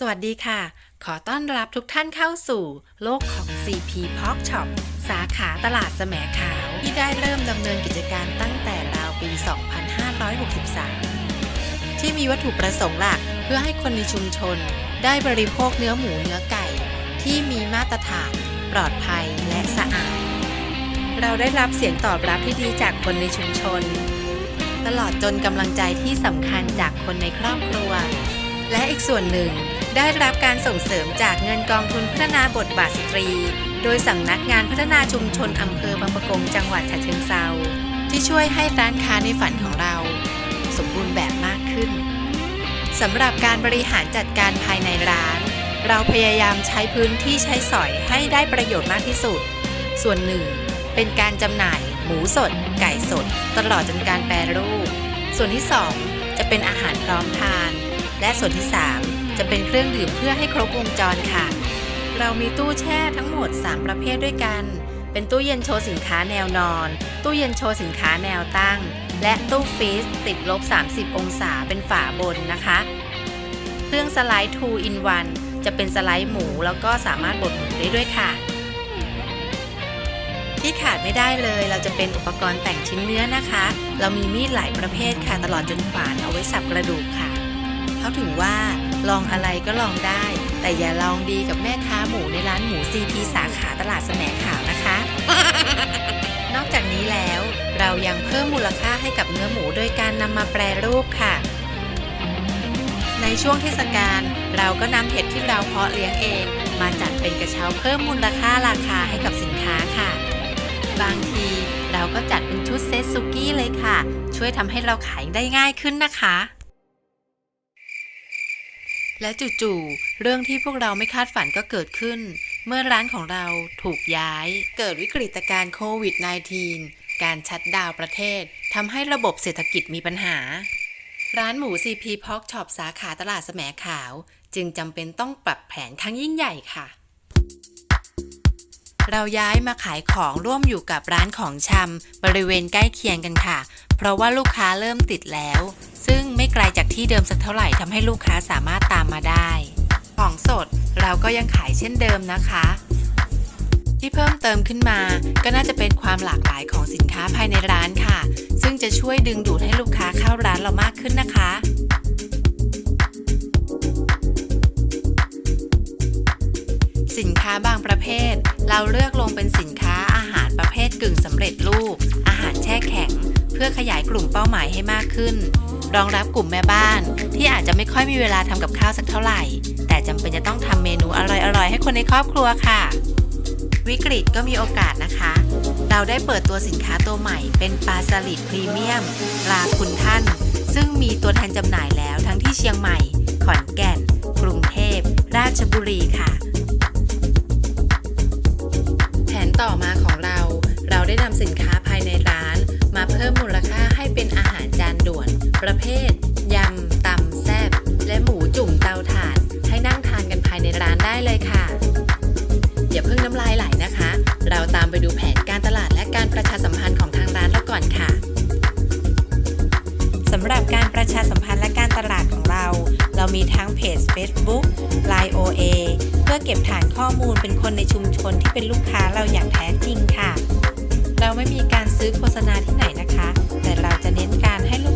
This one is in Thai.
สวัสดีค่ะ ขอต้อนรับทุกท่านเข้าสู่ โลกของ CP Pork Shop สาขาตลาดแสมขาว ที่ได้เริ่มดำเนินกิจการตั้งแต่ราวปี 2563 ที่มีวัตถุประสงค์หลักเพื่อให้คนในชุมชน ได้บริโภคเนื้อหมูเนื้อไก่ ที่มีมาตรฐาน ปลอดภัยและสะอาด เราได้รับเสียงตอบรับที่ดีจากคนในชุมชน ตลอดจนกำลังใจที่สำคัญจากคนในครอบครัว และอีกส่วนหนึ่ง ได้รับการส่งเสริมจากเงินกองทุนพัฒนาบทบาทสตรี โดยสำนักงานพัฒนาชุมชนอำเภอบางปะกงจังหวัดฉะเชิงเซาที่ช่วยให้ร้านค้าในฝันของเรา สมบูรณ์แบบมากขึ้นสำหรับการบริหารจัดการภายในร้าน เราพยายามใช้พื้นที่ใช้สอยให้ได้ประโยชน์มากที่สุด ส่วนหนึ่ง เป็นการจำหน่ายหมูสด ไก่สด ตลอดจนการแปรรูป ส่วนที่ 2 จะเป็นอาหารพร้อมทาน และส่วนที่ 3 จะเป็นเครื่องดื่มเพื่อให้ครบวงจรค่ะ เรามีตู้แช่ทั้งหมด 3 ประเภทด้วยกัน เป็นตู้เย็นโชว์สินค้าแนวนอน ตู้เย็นโชว์สินค้าแนวตั้ง และตู้ฟรีซติดลบ 30 องศาเป็นฝาบนนะคะ เครื่องสไลด์ 2 in 1 จะเป็นสไลด์หมูแล้วก็สามารถบดหมูได้ด้วยค่ะ ที่ขาดไม่ได้เลยเราจะเป็นอุปกรณ์แต่งชิ้นเนื้อนะคะ เรามีมีดหลายประเภทค่ะตลอดจนขวานเอาไว้สับกระดูกค่ะ เขาถึงว่าลองอะไรก็ลองได้ แต่อย่าลองดีกับแม่ค้าหมูในร้านหมู CP สาขาตลาดแสมขาวนะคะ นอกจากนี้แล้ว เรายังเพิ่มมูลค่าให้กับเนื้อหมูโดยการนำมาแปรรูปค่ะ ในช่วงเทศกาลเราก็นำเห็ดที่เราเพาะเลี้ยงเอง มาจัดเป็นกระเช้าเพิ่มมูลค่าราคาให้กับสินค้าค่ะ บางทีเราก็จัดเป็นชุดเซตสุกี้เลยค่ะ ช่วยทำให้เราขายได้ง่ายขึ้นนะคะ และจู่ๆ เรื่องที่พวกเราไม่คาดฝันก็เกิดขึ้น เมื่อร้านของเราถูกย้าย เกิดวิกฤตการณ์โควิด -19 การชัดดาวประเทศทำให้ระบบเศรษฐกิจมีปัญหา ร้านหมู CP p o อกช็อปสาขาตลาดแสมขาว จึงจำเป็นต้องปรับแผนครั้งยิ่งใหญ่ค่ะ เราย้ายมาขายของร่วมอยู่กับร้านของชำบริเวณใกล้เคียงกันค่ะ เพราะว่าลูกค้าเริ่มติดแล้ว ซึ่งไม่ไกลจากที่เดิมสักเท่าไหร่ทำให้ลูกค้าสามารถตามมาได้ ของสดเราก็ยังขายเช่นเดิมนะคะ ที่เพิ่มเติมขึ้นมาก็น่าจะเป็นความหลากหลายของสินค้าภายในร้านค่ะ ซึ่งจะช่วยดึงดูดให้ลูกค้าเข้าร้านเรามากขึ้นนะคะสินค้าบางประเภท เราเลือกลงเป็นสินค้าอาหารประเภทกึ่งสำเร็จรูป อาหารแช่แข็ง เพื่อขยายกลุ่มเป้าหมายให้มากขึ้น รองรับกลุ่มแม่บ้าน ที่อาจจะไม่ค่อยมีเวลาทำกับข้าวสักเท่าไหร่ แต่จำเป็นจะต้องทำเมนูอร่อยๆ ให้คนในครอบครัวค่ะ วิกฤตก็มีโอกาสนะคะ เราได้เปิดตัวสินค้าตัวใหม่ เป็นปลาสลิดพรีเมียมปลาคุณท่าน ซึ่งมีตัวแทนจำหน่ายแล้วทั้งที่เชียงใหม่ ขอนแก่น กรุงเทพ ราชบุรีค่ะ ประเภท ยำตำแซ่บและหมูจุ่มเตาถ่าน ให้นั่งทานกันภายในร้านได้เลยค่ะ อย่าเพิ่งน้ำลายไหลนะคะ เราตามไปดูแผนการตลาดและการประชาสัมพันธ์ของทางร้านเราก่อนค่ะสำหรับการประชาสัมพันธ์และการตลาดของเรา เรามีทั้งเพจ Facebook Line OA เพื่อเก็บฐานข้อมูลเป็นคนในชุมชนที่เป็นลูกค้าเราอย่างแท้จริงค่ะ เราไม่มีการซื้อโฆษณาที่ไหนนะคะ แต่เราจะเน้นการให้ลูก